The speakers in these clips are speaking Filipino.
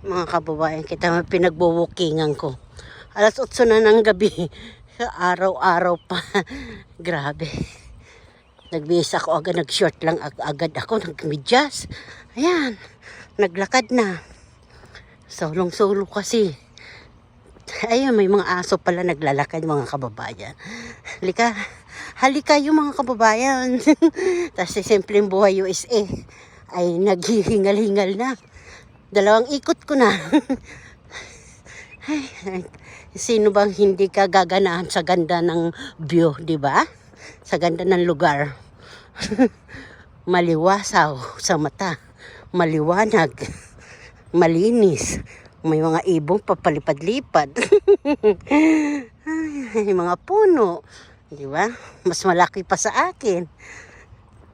Mga kababayan, kita mo pinagbubukingan ko. Alas 8 na ng gabi. Araw-araw pa. Grabe. Nagbihis ako agad, nag-short lang ag- agad ako, nagmidyas. Ayan, naglakad na. Solong-solo kasi. Ayun, may mga aso pala naglalakad mga kababayan. Halika, halika yung mga kababayan. Tapos si Simpleng Buhay USA ay naghihingal-hingal na. Dalawang ikot ko na. Ay, sino bang hindi ka gaganahan sa ganda ng view, di ba? Sa ganda ng lugar. Maliwasaw sa mata. Maliwanag. Malinis. May mga ibong papalipad-lipad. Ay, mga puno. Di ba? Mas malaki pa sa akin.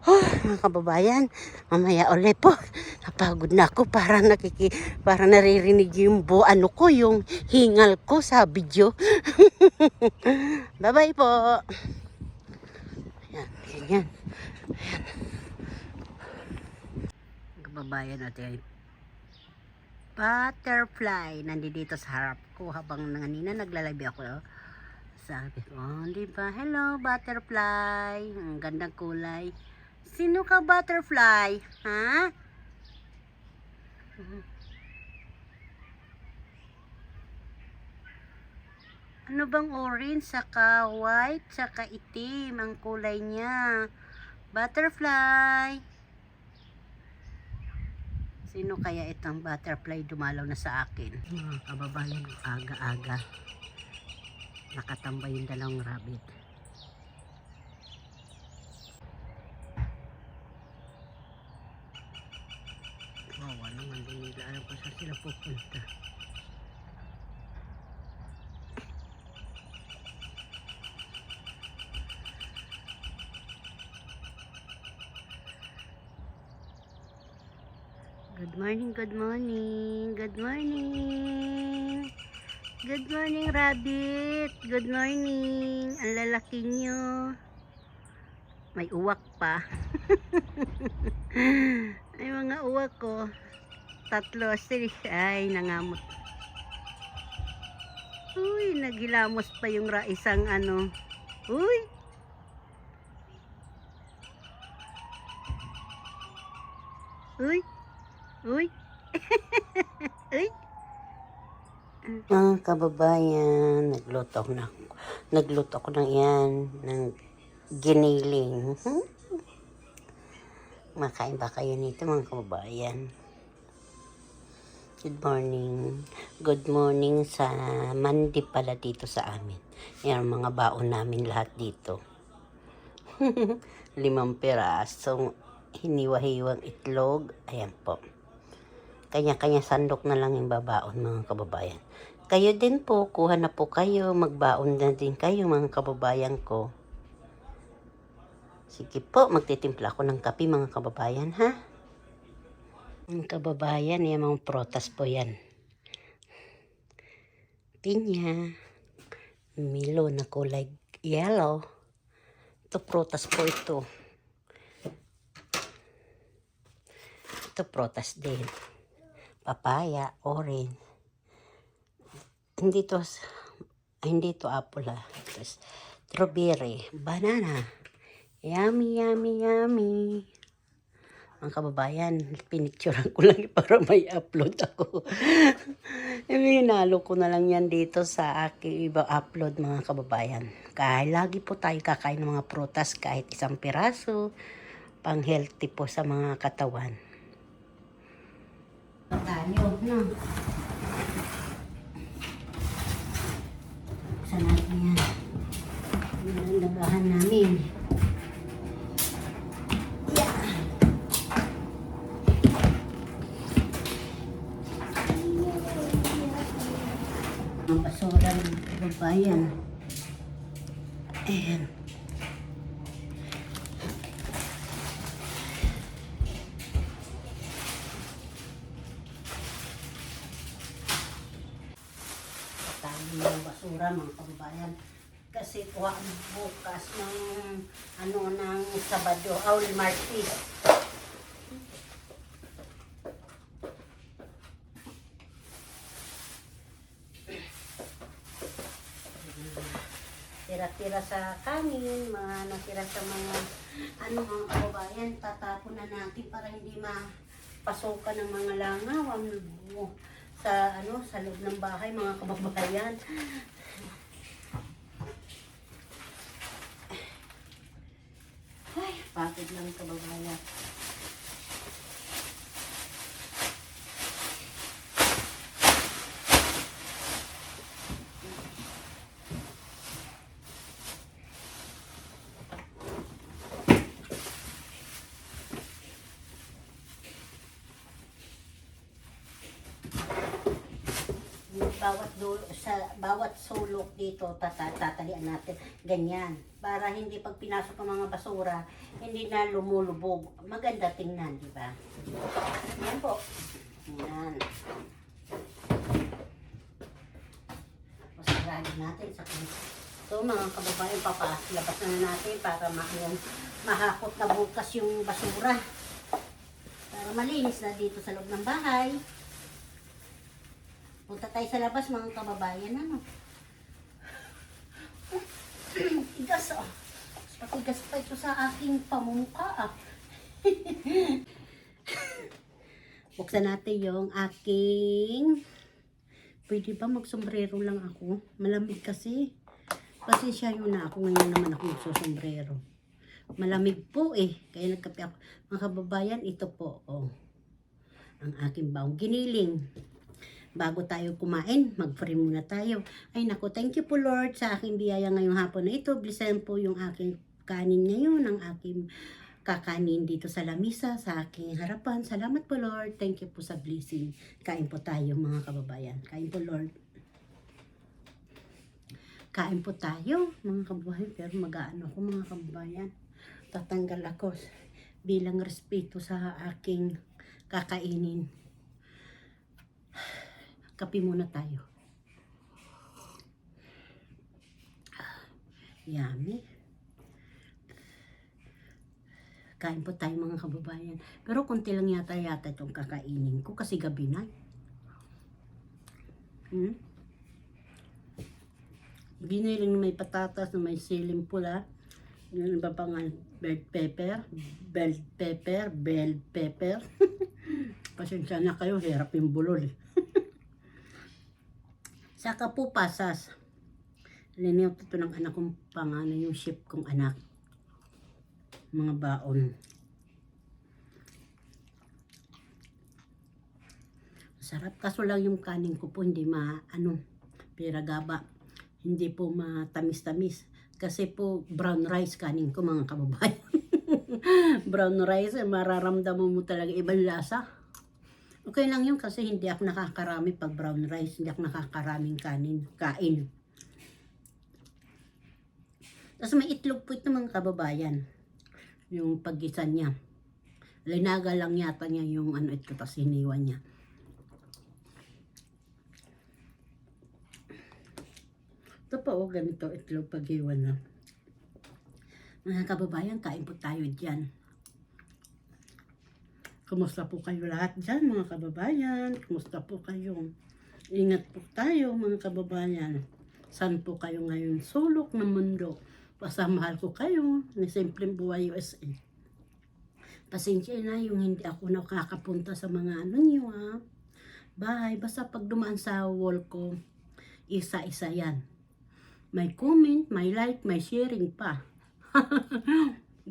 Oh, mga kababayan, mamaya ulit po. Napagod na ako para nakiki para naririnig yung bu ano ko, yung hingal ko sa video. Bye-bye po. Ayan, ganyan. Ayan. Kababayan natin. Butterfly. Nandito sa harap ko habang nanganina naglalive ako. Sabi ko, oh, di ba? Hello, butterfly. Ang gandang kulay. Sino ka, butterfly? Ha? Ano bang orange, saka white, saka itim ang kulay niya? Butterfly. Sino kaya itong butterfly dumalaw na sa akin? Mga kababayan, aga-aga. Nakatambay yung dalawang rabbit. Bawa naman din nila alam pa saan sila pupunta. Good morning, good morning, good morning. Good morning, rabbit. Good morning. Ang lalaki nyo. May uwak pa. Mga uwak ko. Tatlo, sila. Ay, nangamot. Uy, nagilamos pa yung ra isang ano. Uy. Uy. Uy. Uy. Mga kababayan, nagluto ako na. Nagluto ako ng yan, ng giniling. Hmm? Makain ba kayo nito mga kababayan? Good morning. Good morning sa Mandi pala dito sa amin. Yan mga baon namin lahat dito. Limang pirasong hiniwa-hiwang itlog. Ayan po. Kanya-kanya sandok na lang yung babaon mga kababayan. Kayo din po, kuha na po kayo. Magbaon na din kayo mga kababayan ko. Sige po, magtitimpla ako ng kape mga kababayan ha. Mga kababayan, yung mga protas po yan. Pinya. Milo na kulay yellow. Ito protas po ito. Ito protas din. Papaya, orange. Hindi to, hindi to apple ah. Ito is strawberry, banana. Yummy, yummy, yummy. Mga kababayan, pinicturean ko lang para may upload ako. Minalo ko na lang yan dito sa aking ibang upload mga kababayan. Kahit lagi po tayo kakain ng mga prutas kahit isang piraso. Pang healthy po sa mga katawan. Tayo, no? Saan natin yan? Ang namin. Ng babayan. Ayan. Tayo ng basura mga kababayan. Kasi kuha bukas ng ano ng Sabado, Aul Martis. Tira-tira sa kanin, mga natira sa mga ano mga kababayan, tatapon na natin para hindi mapasukan ng mga langaw ang sa ano sa loob ng bahay mga kababayan. Ay, pagod lang kababayan. Yung bawat dulo, sa bawat sulok dito tata, tatalian natin. Ganyan. Para hindi pag pinasok ang mga basura hindi na lumulubog. Maganda tingnan di ba? Yan po. Yan. Masarali natin sa so mga kababayan papalabas na natin para maano mahakot na bukas yung basura. Para malinis na dito sa loob ng bahay Punta tayo sa labas mga kababayan ano. Tigas ah. Patigas pa ito sa aking pamumuka ah. Buksan natin yung aking Pwede ba magsombrero lang ako? Malamig kasi. Pasensya yun na ako ngayon naman ako magsosombrero. Malamig po eh. Kaya nagkape ako. Mga kababayan, ito po. Oh. Ang aking baong giniling bago tayo kumain, mag-pray muna tayo. Ay nako, thank you po Lord sa aking biyaya ngayong hapon na ito. Blisan po yung aking kanin ngayon, ang aking kakanin dito sa lamisa, sa aking harapan. Salamat po Lord. Thank you po sa blessing. Kain po tayo mga kababayan. Kain po Lord. Kain po tayo mga kababayan. Pero mag-aano ko mga kababayan. Tatanggal ako bilang respeto sa aking kakainin kape muna tayo. Yummy. Kain po tayo mga kababayan. Pero konti lang yata yata itong kakainin ko kasi gabi na. Hmm? Biniling na may patatas na may siling pula. Yun ba pang bell pepper, bell pepper, bell pepper. Pasensya na kayo, hirap yung bulol eh. Saka po pasas. Liniw ito ng anak kong panganay, yung ship kong anak. Mga baon. Sarap. Kaso lang yung kanin ko po hindi ma, ano, piragaba. Hindi po matamis-tamis. Kasi po brown rice kanin ko mga kababayan. brown rice, eh, mararamdaman mo talaga ibang lasa. Okay lang yun kasi hindi ako nakakarami pag brown rice, hindi ako nakakaraming kanin, kain. Tapos may itlog po ito mga kababayan. Yung paggisan niya. Linaga lang yata niya yung ano ito, tapos hiniwan niya. Ito pa oh, ganito itlog paghiwan na. Mga kababayan, kain po tayo dyan. Kumusta po kayo lahat dyan mga kababayan? Kumusta po kayo? Ingat po tayo mga kababayan. San po kayo ngayon sulok ng mundo? Pasamahal ko kayo ni Simpleng Buhay USA. Pasensya na yung hindi ako nakakapunta sa mga ano niyo ha. Bye. Basta pag dumaan sa wall ko, isa-isa yan. May comment, may like, may sharing pa.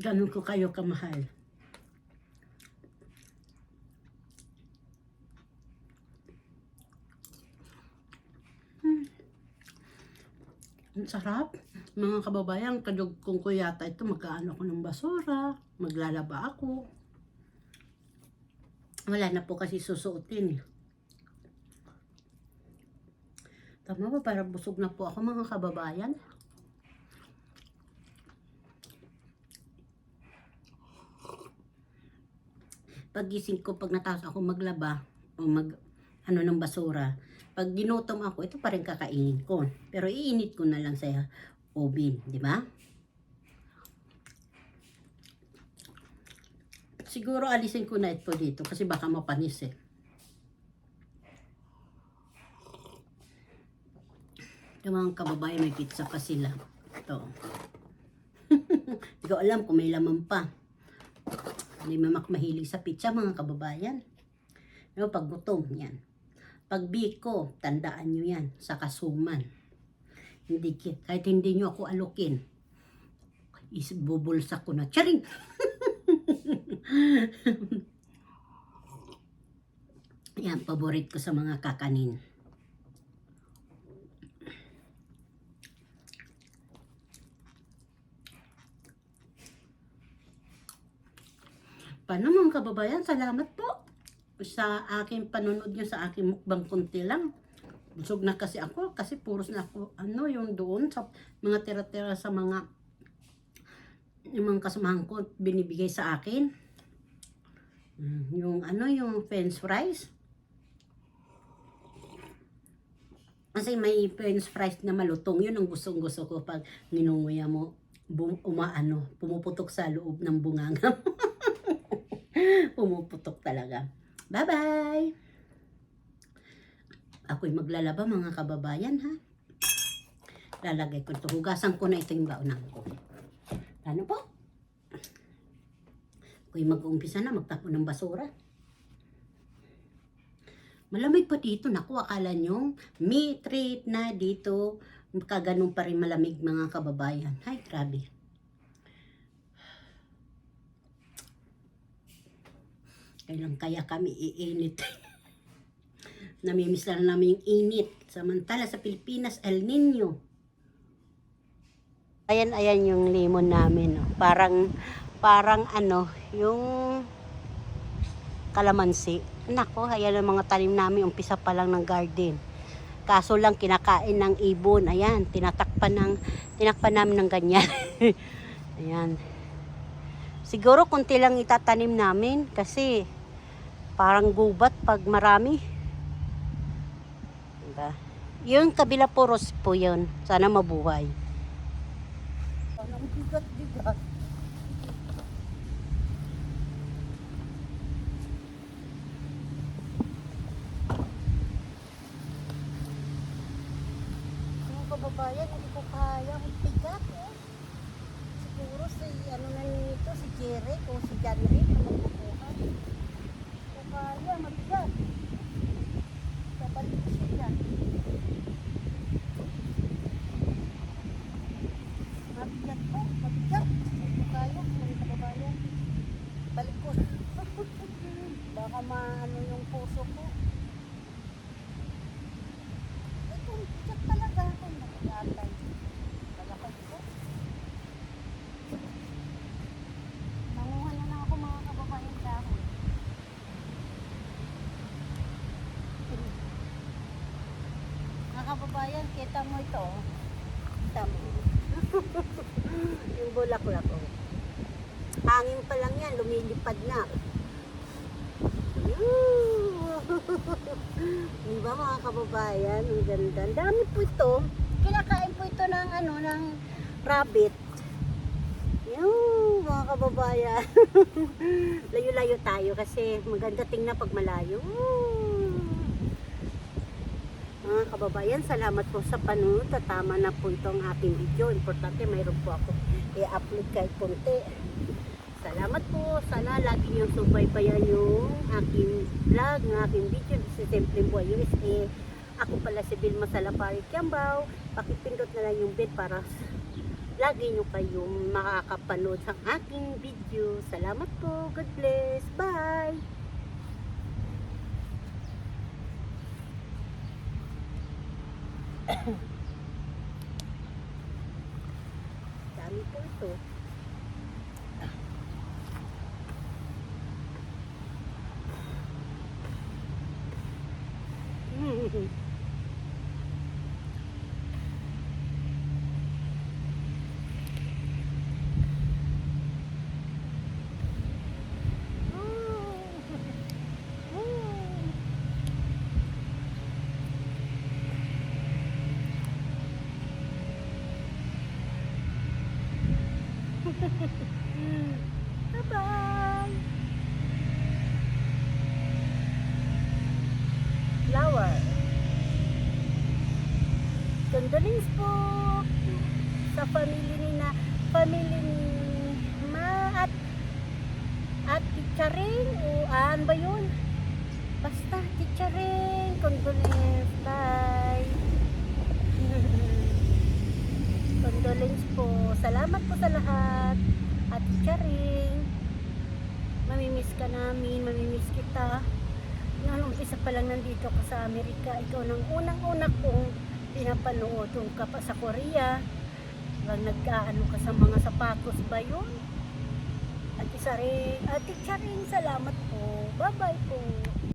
Ganun ko kayo kamahal. Ang sarap. Mga kababayan, kadugkong ko yata ito, magkaano ko ng basura, maglalaba ako. Wala na po kasi susuotin. Tama ba? Para busog na po ako mga kababayan. Pagising ko, pag natapos ako maglaba, o mag, ano ng basura, pag ginutom ako, ito pa rin kakainin ko. Pero iinit ko na lang sa oven, di ba? Siguro alisin ko na ito dito kasi baka mapanis eh. Yung mga kababayan may pizza pa sila. Ito. Hindi ko alam kung may laman pa. Hindi mamak mahilig sa pizza mga kababayan. Pero pag gutom, yan. Pag tandaan nyo yan. Sa kasuman. Hindi, kahit hindi nyo ako alukin. Is bubulsa ko na. Charing! yan, paborit ko sa mga kakanin. Paano mga kababayan? Salamat po sa aking panonood nyo sa aking mukbang kunti lang. Busog na kasi ako kasi puros na ako ano yung doon sa mga tira-tira sa mga yung mga kasamahan ko binibigay sa akin. Yung ano yung french fries. Kasi may french fries na malutong. Yun ang gustong gusto ko pag ninunguya mo bum, umaano, pumuputok sa loob ng bunganga. pumuputok talaga. Bye-bye! Ako'y maglalaba mga kababayan ha. Lalagay ko ito. Hugasan ko na ito yung baonan ko. Ano po? Ako'y mag-uumpisa na magtapon ng basura. Malamig pa dito. Naku, akala nyo, may treat na dito. Kaganong pa rin malamig mga kababayan. Ay, grabe. Kailan kaya kami iinit? Namimiss lang namin yung init. Samantala sa Pilipinas, El Nino. Ayan, ayan yung lemon namin. oh. Parang, parang ano, yung kalamansi. Nako, ayan ang mga tanim namin. Umpisa pa lang ng garden. Kaso lang kinakain ng ibon. Ayan, tinatakpan ng, tinakpan namin ng ganyan. ayan. Siguro kunti lang itatanim namin kasi parang gubat pag marami. Diba? Yung kabila puros po yun. Sana mabuhay. Ang bigat-bigat. Mga kababayan, hindi ko kaya. Ang bigat eh. Siguro si ano na nito, si Jerry o si John Rick ang magkukuha. Hindi ko kaya, mabigat. Babalik ko siya. Mabigat po, mabigat. Hindi ko kaya, mga kababayan. Balik ko. Baka maano yung puso ko. Eh, kung bigat talaga ako, nakagatay. Balakad ko. Nanguha na lang ako mga kababayan dahon. Mga kababayan, kita mo ito. oh. Kita mo. yung bulaklak ko. Hangin pa lang yan, lumilipad na. Di ba mga kababayan? Ang ganda. Ang dami po ito. Kinakain po ito ng ano, ng rabbit. Yung mga kababayan. Layo-layo tayo kasi maganda tingnan pag malayo. Mga kababayan, salamat po sa panonood. Tatama na po ito ang ating video. Importante, mayroon po ako i-upload kahit konti. Salamat po. Sana lagi niyong subaybayan yung aking vlog, ng aking video sa Simple Boy USA. Ako pala si Vilma Salapari Kiambao. Pakipindot na lang yung bell para lagi nyo kayong makakapanood sa aking video. Salamat po. God bless. Bye! Dami po ito. Bye-bye! Flower. Condolence po! sa family ni na family ni Ma at at Ticharing o aan ba yun? Basta Ticharing, condolence, bye. condolence po. Salamat po sa lahat. At Ticharing, mamimiss ka namin, mamimiss kita. Nung umpisa pa lang nandito ka sa Amerika, ikaw nang unang-una kong pinapanood kung ka sa Korea. Lang nag-aano ka sa mga sapatos ba yun? At isa rin, at salamat po. Bye-bye po.